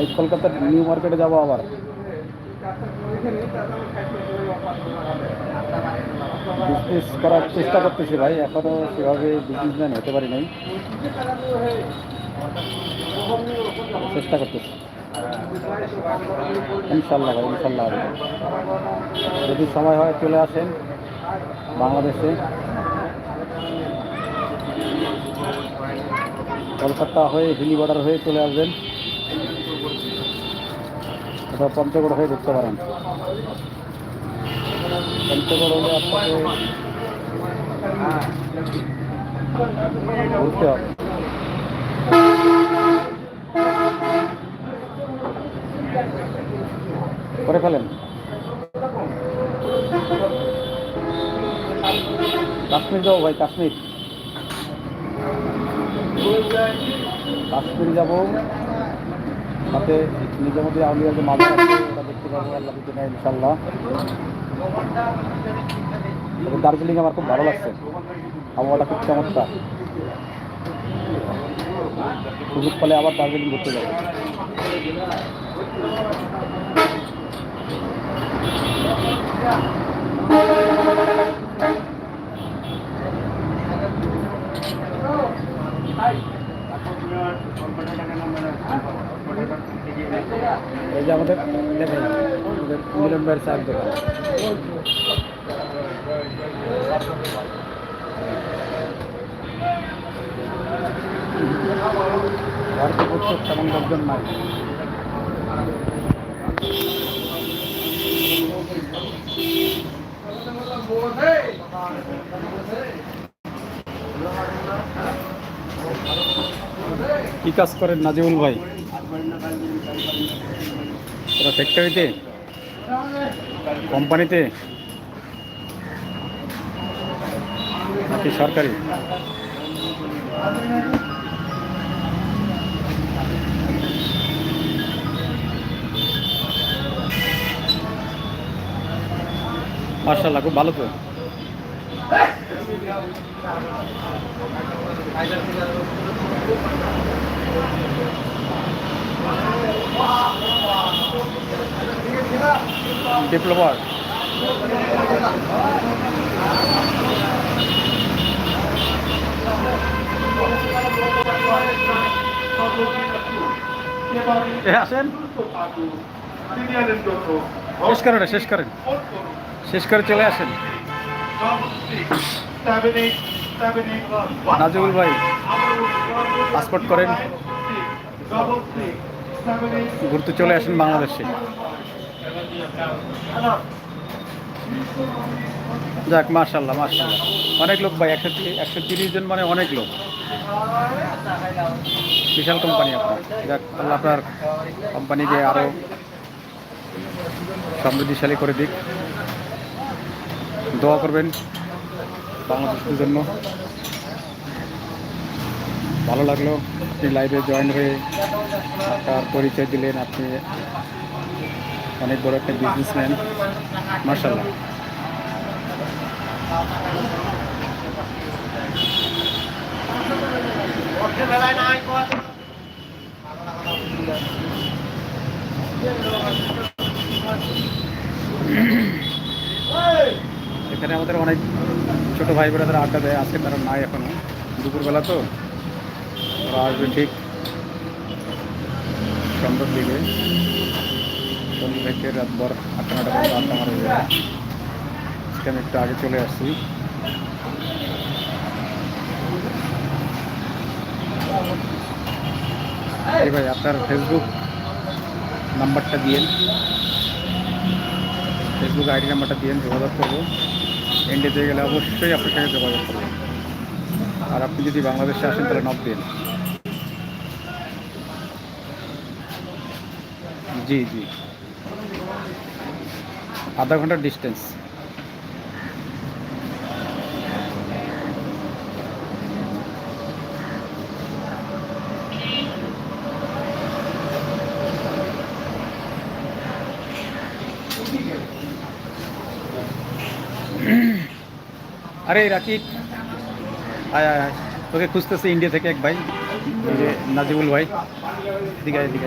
এই কলকাতার নিউ মার্কেটে যাব আবার। বিজনেস করার চেষ্টা করতেছি ভাই এখনও সেভাবে বিজনেসম্যান হতে পারি নাই। চেষ্টা করতেছি। ইনশাল্লাহ ভাই, ইনশাল্লাহ। যদি সময় হয় চলে আসেন বাংলাদেশে। কলকাতা হয়ে হিলি বর্ডার হয়ে চলে আসবেন। অথবা পঞ্চগড় হয়ে ঢুকতে পারেন। পঞ্চগড় হলে আপনাকে ঘুরতে হবে। করে ফেলেন। কাশ্মীর যাব ভাই, কাশ্মীর। কাশ্মীর যাব। সাথে নিজামতি আউলিয়ার যে মাঝে আছে ওটা দেখতে পাবো আল্লাহ দিতে নেয় ইনশাল্লাহ তবে দার্জিলিং আমার খুব ভালো লাগছে। আবহাওয়াটা খুব চমৎকার। সুযোগ পেলে আবার দার্জিলিং ঘুরতে যাব। এই যে আমাদের দেখেন আমাদের মিলন ভাইয়ের চায়ের দোকান ভারতে প্রত্যেক তেমন লোকজন নাই কি কাজ করেন নাজিবুল ভাই? ওরা ফ্যাক্টরিতে কোম্পানিতে? নাকি সরকারি? মার্শাল্লাহ খুব ভালো তো। ডিপ্লোমার আসেন। শেষ করেন শেষ করেন। শেষ করে চলে আসেন। নাজিবুল ভাই, পাসপোর্ট করেন। ঘুরতে চলে আসেন বাংলাদেশে। যাক মার্শাল্লাহ মার্শাল্লাহ অনেক লোক ভাই, একশো একশো তিরিশ জন মানে অনেক লোক। বিশাল কোম্পানি আপনার। যাক, আল্লাহ আপনার কোম্পানিকে আরও সমৃদ্ধিশালী করে দিক। দোয়া করবেন। বাংলাদেশের জন্য। ভালো লাগল আপনি লাইভে জয়েন হয়ে আপনার পরিচয় দিলেন, আপনি অনেক বড় একটা বিজনেসম্যান মার্শাল্লাহ এখানে আমাদের অনেক ছোট ভাই বোনেরা আড্ডা দেয়, আজকে তারা নাই এখনও। দুপুরবেলা তো আসবে ঠিক সন্ধ্যার দিকে। সন্ধ্যা থেকে রাত ভর আটটা নটা পর্যন্ত আড্ডা মারা আজকে আমি একটু আগে চলে আসছি। এই ভাই, আপনার ফেসবুক নাম্বারটা দিয়েন। ফেসবুক আইডি নাম্বারটা দিয়েন, যোগাযোগ করব। ইন্ডিয়াতে গেলে অবশ্যই আপনার সঙ্গে যোগাযোগ করবেন। আর আপনি যদি বাংলাদেশে আসেন, তাহলে নব দিন। জি জি। আধা ঘণ্টার ডিস্টেন্স আরে রাকিব আয় আয় আয় তোকে খুঁজতেছে ইন্ডিয়া থেকে এক ভাই এই যে নাজিবুল ভাই দিকে আয়, এদিকে আয়।